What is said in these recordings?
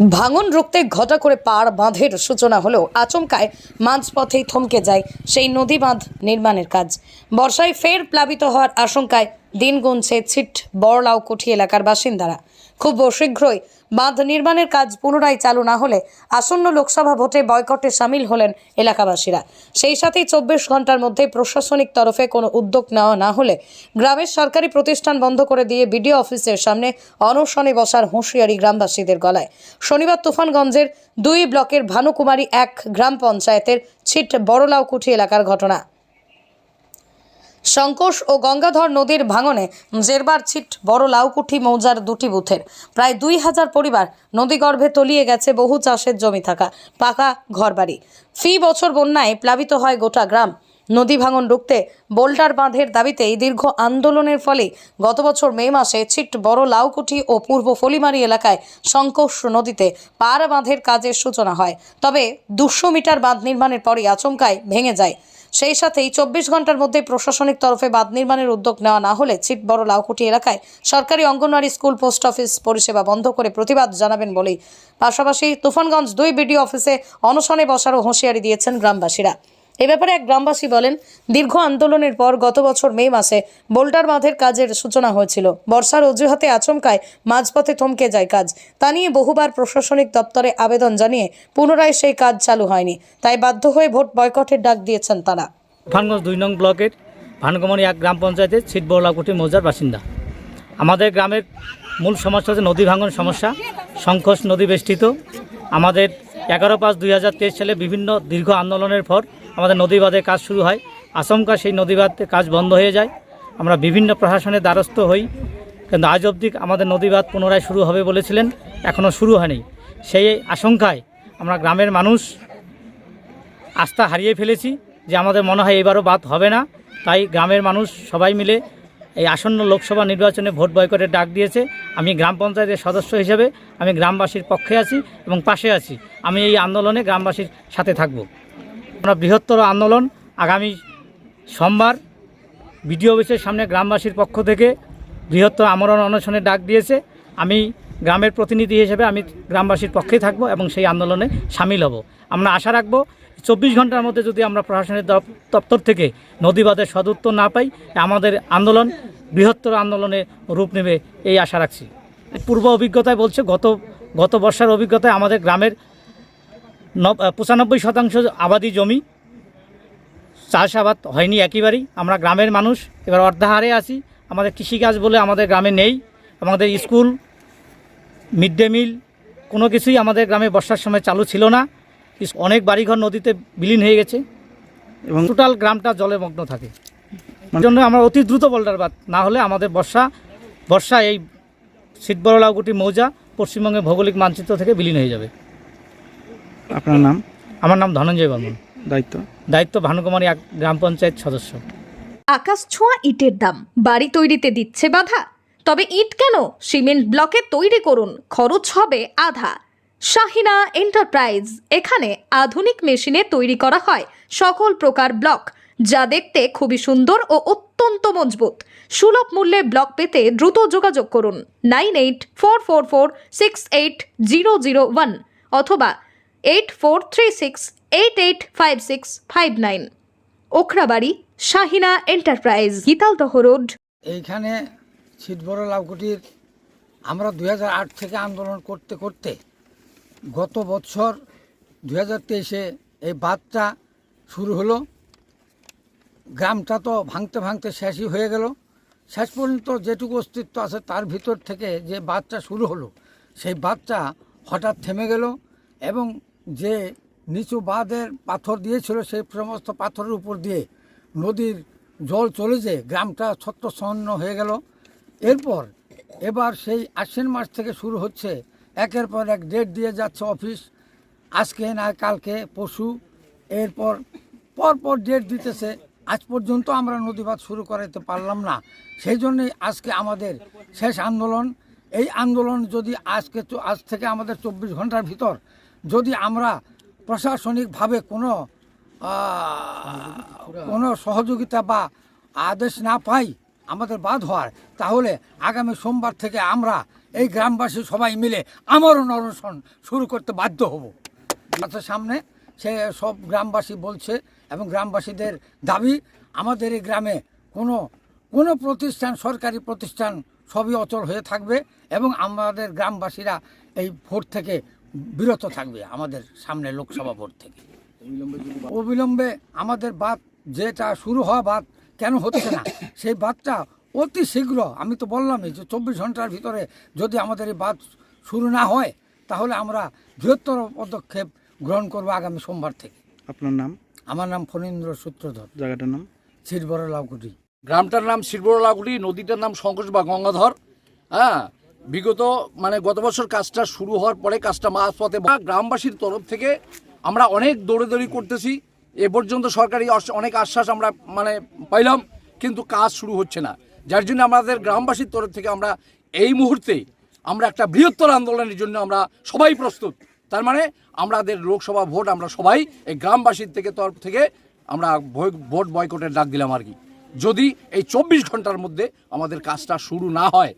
ভাঙন রুখতে ঘটা করে পাড় বাঁধের সূচনা হলেও আচমকায় মাঝপথেই থমকে যায় সেই নদী বাঁধ নির্মাণের কাজ। বর্ষায় ফের প্লাবিত হওয়ার আশঙ্কায় দিন গুনছে ছিট বড়লাউকুঠি এলাকার বাসিন্দারা। খুব শীঘ্রই বাঁধ নির্মাণের কাজ পুনরায় চালু না হলে আসন্ন লোকসভা ভোটে বয়কটে সামিল হলেন এলাকাবাসীরা। সেই সাথেই চব্বিশ ঘণ্টার মধ্যে প্রশাসনিক তরফে কোনো উদ্যোগ নেওয়া না হলে গ্রামের সরকারি প্রতিষ্ঠান বন্ধ করে দিয়ে বিডিও অফিসের সামনে অনশনে বসার হুঁশিয়ারি গ্রামবাসীদের গলায়। শনিবার তুফানগঞ্জের দুই ব্লকের ভানুকুমারী এক গ্রাম পঞ্চায়েতের ছিট বড়লাউকুঠি এলাকার ঘটনা। শঙ্কোষ ও গঙ্গাধর নদীর ভাঙনে জেরবার ছিট বড় লাউকুঠি মৌজার দুটি বুথের। প্রায় দুই হাজার পরিবার নদীগর্ভে তলিয়ে গেছে বহু চাষের জমি থাকা পাকা ঘরবাড়ি। ফি বছর বন্যায় প্লাবিত হয় গোটা গ্রাম। নদী ভাঙন রুখতে বোল্টার বাঁধের দাবিতে এই দীর্ঘ আন্দোলনের ফলে গত বছর মে মাসে ছিট বড় লাউকুঠি ও পূর্ব ফলিমারি এলাকায় শঙ্কোষ নদীতে পার বাঁধের কাজের সূচনা হয়। তবে দুশো মিটার বাঁধ নির্মাণের পরই আচমকায় ভেঙে যায়। সেই সাথেই চব্বিশ ঘণ্টার মধ্যে প্রশাসনিক তরফে বাঁধ নির্মাণের উদ্যোগ নেওয়া না হলে ছিট বড় লাউকুটি এলাকায় সরকারি অঙ্গনওয়াড়ি স্কুল, পোস্ট অফিস পরিষেবা বন্ধ করে প্রতিবাদ জানাবেন বলেই। পাশাপাশি তুফানগঞ্জ দুই বিডিও অফিসে অনশনে বসারও হুঁশিয়ারি দিয়েছেন গ্রামবাসীরা। এ ব্যাপারে এক গ্রামবাসী বলেন, দীর্ঘ আন্দোলনের পর গত বছর মে মাসে বোল্টার বাঁধের কাজের সূচনা হয়েছিল। বর্ষার অজুহাতে আচমকায় মাঝপথে থমকে যায় কাজ। তা নিয়ে বহুবার প্রশাসনিক দপ্তরে আবেদন জানিয়ে পুনরায় সেই কাজ চালু হয়নি। তাই বাধ্য হয়ে ভোট বয়কটের ডাক দিয়েছেন তারা। তুফানগঞ্জ দুই নং ব্লকের ভানকুমারী এক গ্রাম পঞ্চায়েতের ছিটবড়লাকুটি মৌজার বাসিন্দা। আমাদের গ্রামের মূল সমস্যা হচ্ছে নদী ভাঙন সমস্যা সংকোষ নদী বেষ্টিত। আমাদের এগারো পাঁচ দুই সালে বিভিন্ন দীর্ঘ আন্দোলনের পর আমাদের নদী কাজ শুরু হয়। আচমকা সেই নদী কাজ বন্ধ হয়ে যায়। আমরা বিভিন্ন প্রশাসনের দ্বারস্থ হই। কিন্তু আজ অবধি আমাদের নদী পুনরায় শুরু হবে বলেছিলেন এখনও শুরু হয়নি। সেই আশঙ্কায় আমরা গ্রামের মানুষ আস্থা হারিয়ে ফেলেছি যে আমাদের মনে হয় এবারও বাদ হবে না। তাই গ্রামের মানুষ সবাই মিলে এই আসন্ন লোকসভা নির্বাচনে ভোট বয়কটের ডাক দিয়েছে। আমি গ্রাম পঞ্চায়েতের সদস্য হিসেবে আমি গ্রামবাসীর পক্ষে আছি এবং পাশে আছি। আমি এই আন্দোলনে গ্রামবাসীর সাথে থাকব। আমরা বৃহত্তর আন্দোলন আগামী সোমবার বিডিও অফিসের সামনে গ্রামবাসীর পক্ষ থেকে বৃহত্তর আমরণ অনশনের ডাক দিয়েছে। আমি গ্রামের প্রতিনিধি হিসেবে আমি গ্রামবাসীর পক্ষেই থাকব এবং সেই আন্দোলনে সামিল হব। আমরা আশা রাখব চব্বিশ ঘণ্টার মধ্যে যদি আমরা প্রশাসনের দপ- দপ্তর থেকে নদীবাদের সদুত্তর না পাই, আমাদের আন্দোলন, বৃহত্তর আন্দোলনে রূপ নেবে এই আশা রাখছি। পূর্ব অভিজ্ঞতায় বলছে, গত গত বর্ষার অভিজ্ঞতায় আমাদের গ্রামের নব- পঁচানব্বই শতাংশ আবাদি জমি চাষাবাদ হয়নি একেবারেই। আমরা গ্রামের মানুষ, এবার অর্ধাহারে আছি। আমাদের কৃষিকাজ বলে আমাদের গ্রামে নেই। আমাদের স্কুল মিড ডে মিল, কোনো কিছুই আমাদের গ্রামে বর্ষার সময় চালু ছিল না। অনেক বাড়িঘর নদীতে বিলীন হয়ে গেছে এবং টোটাল গ্রামটা জলে মগ্ন থাকে। এই জন্য আমরা অতি দ্রুত বোল্ডার বাদ না হলে আমাদের বর্ষা বর্ষা এই শীতবরলাগুটি মৌজা পশ্চিমবঙ্গের ভৌগোলিক মানচিত্র থেকে বিলীন হয়ে যাবে। আপনার নাম? আমার নাম ধনঞ্জয় বর্মন। দায়িত্ব? দায়িত্ব ভানুকুমারী এক গ্রাম পঞ্চায়েত সদস্য। আকাশ ছোঁয়া ইটের দাম বাড়ি তৈরিতে দিচ্ছে বাধা। তবে ইট কেন? সিমেন্ট ব্লকে তৈরি করুন খরচ হবে আধা। শাহিনা এন্টারপ্রাইজ। এখানে আধুনিক মেশিনে তৈরি করা হয় সকল প্রকার ব্লক, যা দেখতে খুবই সুন্দর ও অত্যন্ত মজবুত। সুলভ মূল্যে ব্লক পেতে দ্রুত যোগাযোগ করুন nine eight four four four six eight zero zero one অথবা eight four three six eight eight five six five nine. Okhrabari, Shahina enterprise, Gitaldaha road. এইখানে ছিটবড় লাউকুটির আমরা দুই থেকে আন্দোলন করতে করতে গত বছর দু হাজার তেইশে এই বাঁধটা শুরু হলো। গ্রামটা তো ভাঙতে ভাঙতে শেষই হয়ে গেল। শেষ পর্যন্ত যেটুকু অস্তিত্ব আছে তার ভিতর থেকে যে বাঁধটা শুরু হলো, সেই বাঁধটা হঠাৎ থেমে গেল এবং যে নিচু বাঁধের পাথর দিয়েছিল, সেই সমস্ত পাথরের উপর দিয়ে নদীর জল চলে যেয়ে গ্রামটা ছত্রছন্ন হয়ে গেল। এরপর এবার সেই আশ্বিন মাস থেকে শুরু হচ্ছে একের পর এক ডেট দিয়ে যাচ্ছে অফিস আজকে না কালকে পশু এরপর, পরপর ডেট দিতেছে। আজ পর্যন্ত আমরা নদীবাদ শুরু করাইতে পারলাম না। সেই জন্যই আজকে আমাদের শেষ আন্দোলন। এই আন্দোলন যদি আজকে আজ থেকে আমাদের চব্বিশ ঘণ্টার ভিতর যদি আমরা প্রশাসনিকভাবে কোনো কোনো সহযোগিতা বা আদেশ না পাই, আমাদের বাদ হওয়ার, তাহলে আগামী সোমবার থেকে আমরা এই গ্রামবাসী সবাই মিলে আমারও অনশন শুরু করতে বাধ্য হব। আচ্ছা সামনে সে সব গ্রামবাসী বলছে এবং গ্রামবাসীদের দাবি, আমাদের এই গ্রামে কোনো কোনো প্রতিষ্ঠান, সরকারি প্রতিষ্ঠান সবই অচল হয়ে থাকবে এবং আমাদের গ্রামবাসীরা এই ভোট থেকে বিরত থাকবে আমাদের সামনে লোকসভা ভোট থেকে। অবিলম্বে আমাদের বাদ যেটা শুরু হওয়া বাদ কেন হচ্ছে না, সেই বাদটা অতি শীঘ্র আমি তো বললামই যে চব্বিশ ঘণ্টার ভিতরে যদি আমাদের এই বাদ শুরু না হয় তাহলে আমরা বৃহত্তর পদক্ষেপ গ্রহণ করব আগামী সোমবার থেকে। আপনার নাম? আমার নাম ফণীন্দ্র সূত্রধর। জায়গাটার নাম? ছিটবড় লাউকুটি গ্রামটার নাম শিরবড়লাগুড়ি নদীটার নাম শঙ্কর বা গঙ্গাধর। হ্যাঁ বিগত মানে গত বছর কাজটা শুরু হওয়ার পরে কাজটা মাঝ পথে বা গ্রামবাসীর তরফ থেকে আমরা অনেক দৌড়েদৌড়ি করতেছি। এ পর্যন্ত সরকারি অনেক আশ্বাস আমরা মানে পাইলাম কিন্তু কাজ শুরু হচ্ছে না। যার জন্য আমাদের গ্রামবাসীর তরফ থেকে আমরা এই মুহূর্তে আমরা একটা বৃহত্তর আন্দোলনের জন্য আমরা সবাই প্রস্তুত। তার মানে আমাদের লোকসভা ভোট আমরা সবাই এই গ্রামবাসীর থেকে তরফ থেকে আমরা ভোট বয়কটের ডাক দিলাম আর কি। যদি এই চব্বিশ ঘণ্টার মধ্যে আমাদের কাজটা শুরু না হয়,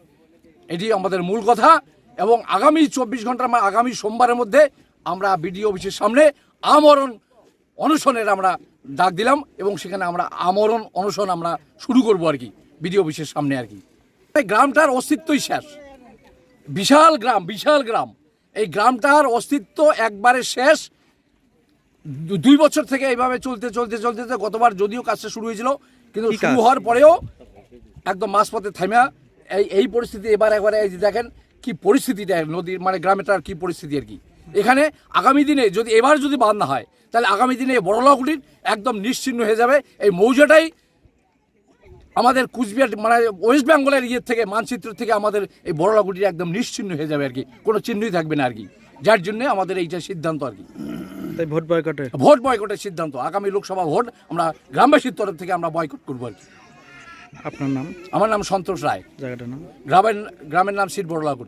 এটি আমাদের মূল কথা এবং আগামী চব্বিশ ঘণ্টার মানে আগামী সোমবারের মধ্যে আমরা বিডিও অফিসের সামনে আমরণ অনশনের আমরা ডাক দিলাম এবং সেখানে আমরা আমরণ অনশন আমরা শুরু করব আর কি। বিডিও অফিসের সামনে আর কি। গ্রামটার অস্তিত্বই শেষ। বিশাল গ্রাম বিশাল গ্রাম। এই গ্রামটার অস্তিত্ব একবারে শেষ। দুই বছর থেকে এইভাবে চলতে চলতে চলতে গতবার যদিও কাজটা শুরু হয়েছিল কিন্তু শুরু হওয়ার পরেও একদম মাঝপথে থামিয়া এই এই পরিস্থিতি এবার একবারে এই যে দেখেন কি পরিস্থিতিটা নদীর মানে গ্রামেটার কি পরিস্থিতি আর কি। এখানে আগামী দিনে যদি এবার যদি বাদ না হয় তাহলে আগামী দিনে বড়লাগুটির একদম নিশ্চিহ্ন হয়ে যাবে। এই মৌজাটাই আমাদের কুচবিহার মানে ওয়েস্ট বেঙ্গলের ইয়ে থেকে মানচিত্র থেকে আমাদের এই বড়লাগুটির একদম নিশ্চিহ্ন হয়ে যাবে আর কি। কোনো চিহ্নই থাকবে না আর কি। যার জন্য আমাদের এইটা সিদ্ধান্ত আর কি। তাই ভোট বয়কটে? ভোট বয়কটের সিদ্ধান্ত। আগামী লোকসভা ভোট আমরা গ্রামবাসীর তরফ থেকে আমরা বয়কট করব আর কি। আপনার নাম? আমার নাম সন্তোষ রায়। জায়গাটার নাম? গ্রামের গ্রামের নাম সিট বড়লাগুটি।